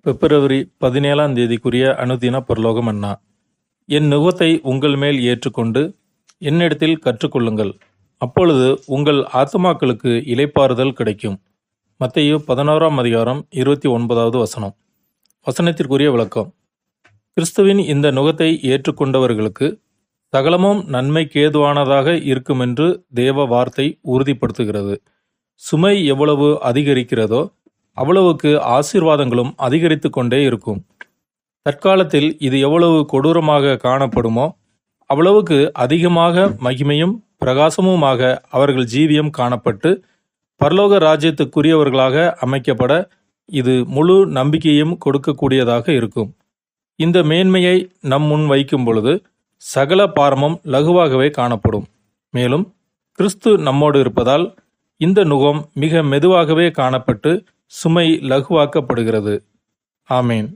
பிப்ரவரி பதினேழாம் தேதிக்குரிய அனுதின பரலோகம் அண்ணா. என் நுகத்தை உங்கள் மேல் ஏற்றுக்கொண்டு என்னிடத்தில் கற்றுக்கொள்ளுங்கள். அப்பொழுது உங்கள் ஆத்மாக்களுக்கு இலைப்பாறுதல் கிடைக்கும். மத்தையு பதினோராம் அதிகாரம் இருபத்தி ஒன்பதாவது வசனம். வசனத்திற்குரிய விளக்கம். கிறிஸ்துவின் இந்த நுகத்தை ஏற்றுக்கொண்டவர்களுக்கு சகலமும் நன்மைக்கேதுவானதாக இருக்குமென்று தேவ வார்த்தை உறுதிப்படுத்துகிறது. சுமை எவ்வளவு அதிகரிக்கிறதோ அவ்வளவுக்கு ஆசீர்வாதங்களும் அதிகரித்து கொண்டே இருக்கும். தற்காலத்தில் இது எவ்வளவு கொடூரமாக காணப்படுமோ அவ்வளவுக்கு அதிகமாக மகிமையும் பிரகாசமுமாக அவர்கள் ஜீவியம் காணப்பட்டு பரலோக ராஜ்யத்துக்குரியவர்களாக அமைக்கப்பட இது முழு நம்பிக்கையும் கொடுக்கக்கூடியதாக இருக்கும். இந்த மேன்மையை நம் முன் வைக்கும் பொழுது சகல பாரமும் லகுவாகவே காணப்படும். மேலும் கிறிஸ்து நம்மோடு இருப்பதால் இந்த நுகம் மிக மெதுவாகவே காணப்பட்டு சுமை லகுவாக்கப்படுகிறது. ஆமேன்.